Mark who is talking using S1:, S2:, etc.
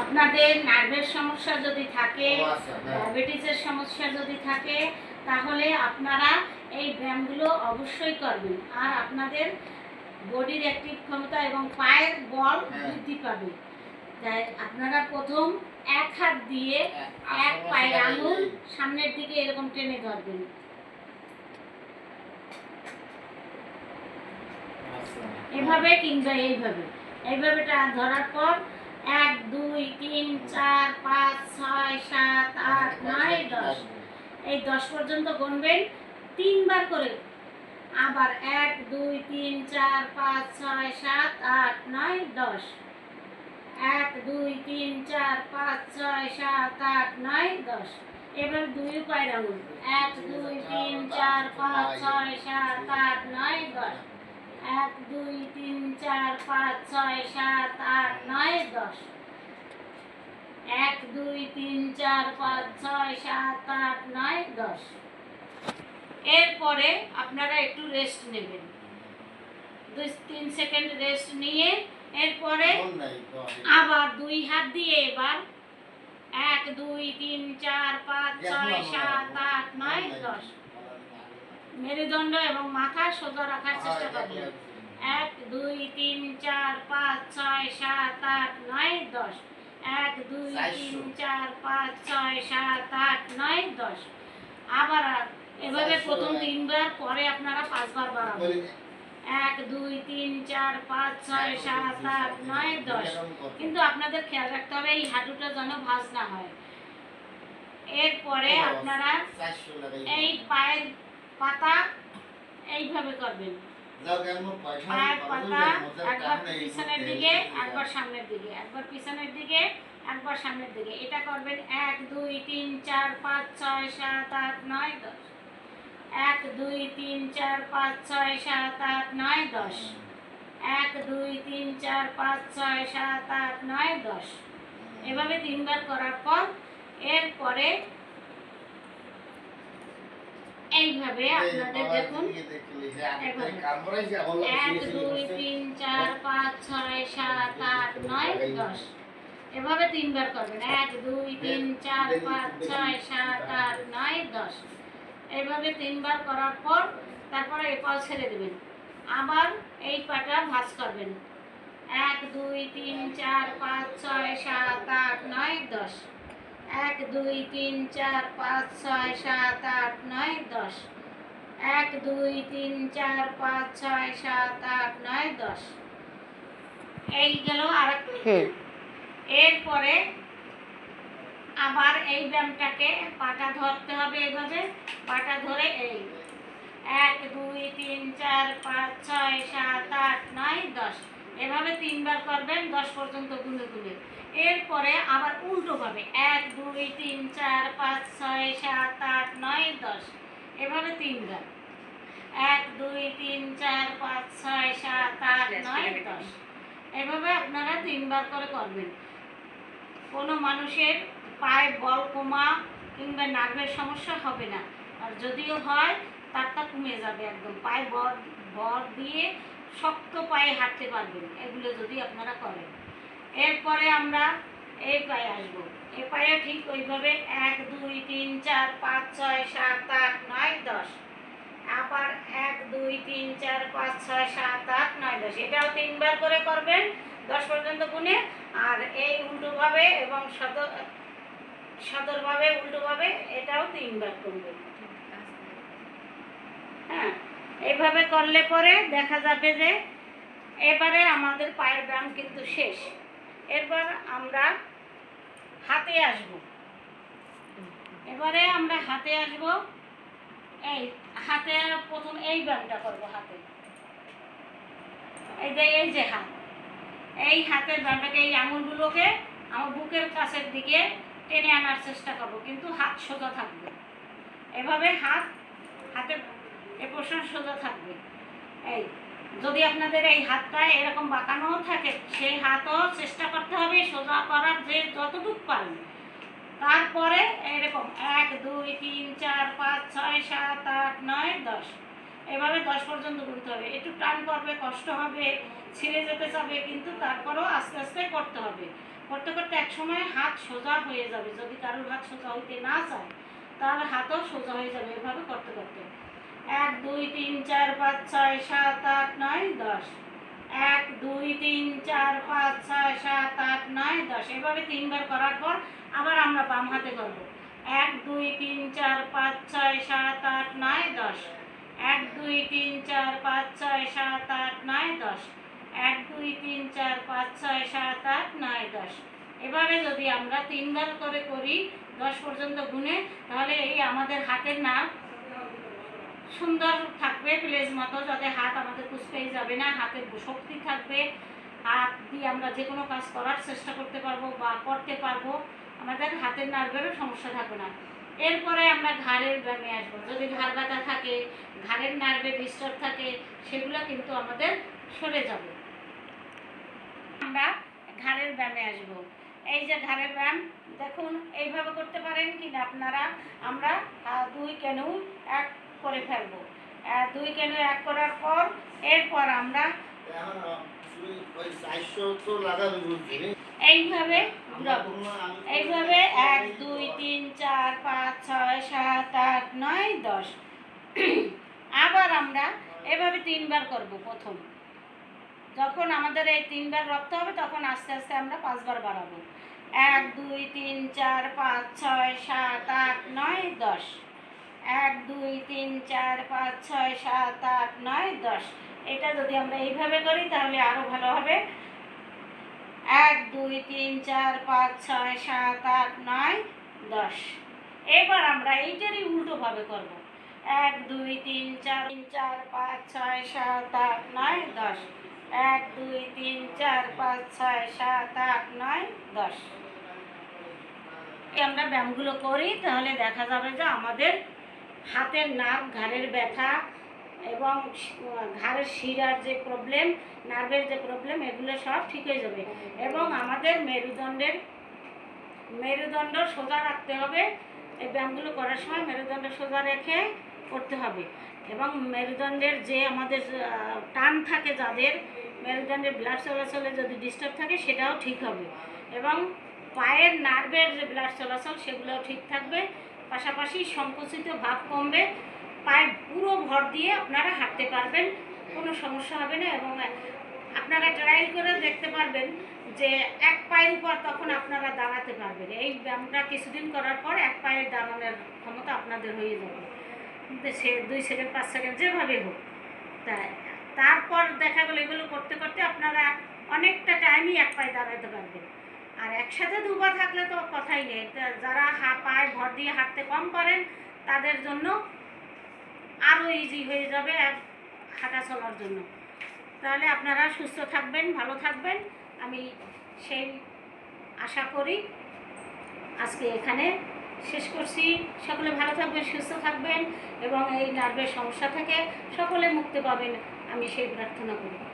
S1: আপনাদের নার্ভের সমস্যা যদি থাকে ডায়াবেটিসের আচ্ছা, হ্যাঁ। সমস্যা যদি থাকে তাহলে আপনারা এই ব্যায়ামগুলো অবশ্যই করবেন আর আপনাদের বডির অ্যাক্টিভ ক্ষমতা এবং পায়ের বল হ্যাঁ। বৃদ্ধি পাবে তাই আপনারা প্রথম এক হাত দিয়ে হ্যাঁ, এক পায়ের আঙুল সামনের দিকে এরকম টেনে ধরবেন আচ্ছা। এভাবে কিংবা এইভাবে এইভাবে ধরার পর এক দুই তিন চার পাঁচ ছয় সাত আট নয় দশ এই দশ পর্যন্ত গুনবেন তিনবার করে আবার এক দুই তিন চার পাঁচ ছয় সাত আট নয় দশ এক দুই তিন চার পাঁচ ছয় সাত আট নয় দশ এবার দুই উপায় রাখুন এক দুই তিন চার পাঁচ ছয় সাত আট নয় দশ এক দুই তিন চার পাঁচ ছয় সাত আট নয় দশ এক দুই তিন চার পাঁচ ছয় সাত আট নয় দশ এরপরে আপনারা একটু রেস্ট নেবেন দুই তিন সেকেন্ড রেস্ট নিয়ে এরপরে আবার দুই হাত দিয়ে এবার এক দুই তিন চার পাঁচ ছয় সাত আট নয় দশ মেরুদণ্ড এবং মাথা সোজা রাখার চেষ্টা করবে এক দুই তিন চার পাঁচ ছয় সাত আট নয় দশ এক দুই তিন চার পাঁচ ছয় সাত আট নয় দশ আবার এভাবে প্রথম হ্যাঁ। তিনবার পরে আপনারা পাঁচবার বাড়াবেন এক দুই তিন চার পাঁচ ছয় সাত আট নয় দশ কিন্তু আপনাদের খেয়াল রাখতে হবে এই হাঁটুটা যেন ভাজ না হয় এরপরে আপনারা এই পায়ের পাতা এইভাবে করবেন পিছনের দিকে একবার সামনের দিকে একবার পিছনের দিকে একবার সামনের দিকে এটা করবেন এক দুই তিন চার পাঁচ ছয় সাত আট নয় দশ এক দুই তিন চার পাঁচ ছয় সাত আট নয় দশ এক দুই তিন চার পাঁচ ছয় সাত আট নয় দশ এভাবে তিনবার করার পর এরপরে এইভাবে আপনাদের দেখুন এক দুই তিন চার পাঁচ ছয় সাত আট নয় দশ এভাবে তিনবার করবেন এক দুই তিন চার পাঁচ ছয় সাত আট নয় দশ এইভাবে তিনবার করার পর তারপরে এই পাল ছেড়ে দেবেন আবার এই পাটা ভাজ করবেন এক দুই তিন চার পাঁচ ছয় সাত আট নয় দশ এক দুই তিন চার পাঁচ ছয় সাত আট নয় দশ এক দুই তিন চার পাঁচ ছয় সাত আট নয় দশ এই গেল আর হ্যাঁ। এরপরে আবার এই ব্যায়ামটাকে পাটা ধরতে হবে এভাবে পাটা ধরে এই এক দুই তিন চার পাঁচ ছয় সাত আট নয় দশ এভাবে তিনবার করবেন দশ পর্যন্ত গুনে গুনে এরপরে আবার উল্টো উল্টোভাবে এক দুই তিন চার পাঁচ ছয় সাত আট নয় দশ এভাবে তিনবার এক দুই তিন চার পাঁচ ছয় সাত আট আচ্ছা, নয় দশ এভাবে আপনারা তিনবার করে করবেন কোনো মানুষের পায়ে বল কমা কিংবা নার্ভের সমস্যা হবে না আর যদিও হয় তারটা কমে যাবে একদম পায়ে বর বর দিয়ে শক্ত পায়ে হাঁটতে পারবেন এগুলো যদি আপনারা করেন এরপরে আমরা এই পায়ে আসব এ পায়ে ঠিক ওইভাবে এক দুই তিন চার পাঁচ ছয় সাত আট নয় দশ আবার এক দুই তিন চার পাঁচ ছয় সাত আট নয় দশ এটাও তিনবার করে করবেন দশ পর্যন্ত গুনে আর এই উল্টোভাবে এবং সদর সদরভাবে উল্টোভাবে এটাও তিনবার করবেন হ্যাঁ এভাবে করলে পরে দেখা যাবে যে এবারে আমাদের পায়ের ব্যায়াম কিন্তু শেষ এরপর আমরা হাতে আসব এবারে আমরা হাতে আসব এই হাতে প্রথম এই ব্যায়ামটা করব হাতে এই যে এই যে হাত এই হাতের ব্যায়ামটাকে এই আঙুলগুলোকে আমার বুকের কাছের দিকে টেনে আনার চেষ্টা করব কিন্তু হাত সোজা থাকবে এভাবে হাত হাতের এ প্রশ্ন সোজা থাকবে এই যদি আপনাদের এই হাতটা এরকম বাঁকানোও থাকে সেই হাতও চেষ্টা করতে হবে সোজা করার যে যতটুক পারেন তারপরে এরকম এক দুই তিন চার পাঁচ ছয় সাত আট নয় দশ এভাবে দশ পর্যন্ত গুনতে হবে একটু টান পড়বে কষ্ট হবে ছিঁড়ে যেতে চাবে কিন্তু তারপরেও আস্তে আস্তে করতে হবে করতে করতে এক সময় হাত সোজা হয়ে যাবে যদি কারোর হাত সোজা হইতে না চায় তাহলে হাতও সোজা হয়ে যাবে এভাবে করতে করতে এক দুই তিন চার পাঁচ ছয় সাত আট নয় দশ এক দুই তিন চার পাঁচ ছয় সাত আট নয় দশ এভাবে তিনবার করার পর আবার আমরা বাম হাতে করব এক দুই তিন চার পাঁচ ছয় সাত আট নয় দশ এক দুই তিন চার পাঁচ ছয় সাত আট নয় দশ এক দুই তিন চার পাঁচ ছয় সাত আট নয় দশ এভাবে যদি আমরা তিনবার করে করি দশ পর্যন্ত গুনে তাহলে এই আমাদের হাতের নাম সুন্দর থাকবে প্লেস মতো যাতে হাত আমাদের কুচকেই যাবে না হাতের শক্তি থাকবে হাত দিয়ে আমরা যে কোনো কাজ করার চেষ্টা করতে পারবো বা করতে পারবো আমাদের হাতের নার্ভেরও সমস্যা থাকবে না এরপরে আমরা ঘাড়ের ব্যায়ামে আসবো যদি ঘাড় ব্যথা থাকে ঘাড়ের নার্ভে ডিস্টার্ব থাকে সেগুলো কিন্তু আমাদের সরে যাবে আমরা ঘাড়ের ব্যায়ামে আসবো এই যে ঘাড়ের ব্যায়াম দেখুন এইভাবে করতে পারেন কিনা আপনারা আমরা দুই কেনু এক করে ফেলবো দুই কেন এক করার পর এরপর আমরা এইভাবে এইভাবে এক দুই তিন চার পাঁচ ছয় সাত আট নয় দশ আবার আমরা এভাবে তিনবার করব প্রথম যখন আমাদের এই তিনবার রক্ত হবে তখন আস্তে আস্তে আমরা পাঁচবার বাড়াবো এক দুই তিন চার পাঁচ ছয় সাত আট নয় দশ তিন চার পাঁচ ছয় সাত আট নয় দশ এটা যদি আমরা এইভাবে করি তাহলে আরও ভালো হবে এক দুই তিন চার পাঁচ ছয় সাত আট নয় দশ এবার আমরা এইটারই উল্টোভাবে করব এক দুই তিন চার তিন চার পাঁচ ছয় সাত আট নয় দশ এক দুই তিন চার পাঁচ ছয় সাত আট নয় দশ আমরা ব্যায়ামগুলো করি তাহলে দেখা যাবে যে আমাদের হাতের নার্ভ ঘাড়ের ব্যথা এবং ঘাড়ের শিরার যে প্রবলেম নার্ভের যে প্রবলেম এগুলো সব ঠিক হয়ে যাবে এবং আমাদের মেরুদণ্ডের মেরুদণ্ড সোজা রাখতে হবে এই ব্যায়ামগুলো করার সময় মেরুদণ্ড সোজা রেখে করতে হবে এবং মেরুদণ্ডের যে আমাদের টান থাকে যাদের মেরুদণ্ডের ব্লাড চলাচলে যদি ডিস্টার্ব থাকে সেটাও ঠিক হবে এবং পায়ের নার্ভের যে ব্লাড চলাচল সেগুলোও ঠিক থাকবে পাশাপাশি সংকুচিত ভাব কমবে পায়ে পুরো ভর দিয়ে আপনারা হাঁটতে পারবেন কোনো সমস্যা হবে না এবং আপনারা ট্রায়াল করে দেখতে পারবেন যে এক পায়ের উপর তখন আপনারা দাঁড়াতে পারবেন এই ব্যায়ামটা কিছুদিন করার পর এক পায়ের দাঁড়ানোর ক্ষমতা আপনাদের হয়ে যাবে সে দুই সেকেন্ড পাঁচ সেকেন্ড যেভাবে হোক তাই তারপর দেখা গেলো এগুলো করতে করতে আপনারা অনেকটা টাইমই এক পায়ে দাঁড়াতে পারবেন আর একসাথে দুবা থাকলে তো কথাই নেই যারা পায় ভর দিয়ে হাঁটতে কম করেন তাদের জন্য আরও ইজি হয়ে যাবে হাঁটা চলার জন্য তাহলে আপনারা সুস্থ থাকবেন ভালো থাকবেন আমি সেই আশা করি আজকে এখানে শেষ করছি সকলে ভালো থাকবেন সুস্থ থাকবেন এবং এই নার্ভের সমস্যা থেকে সকলে মুক্তি পাবেন আমি সেই প্রার্থনা করি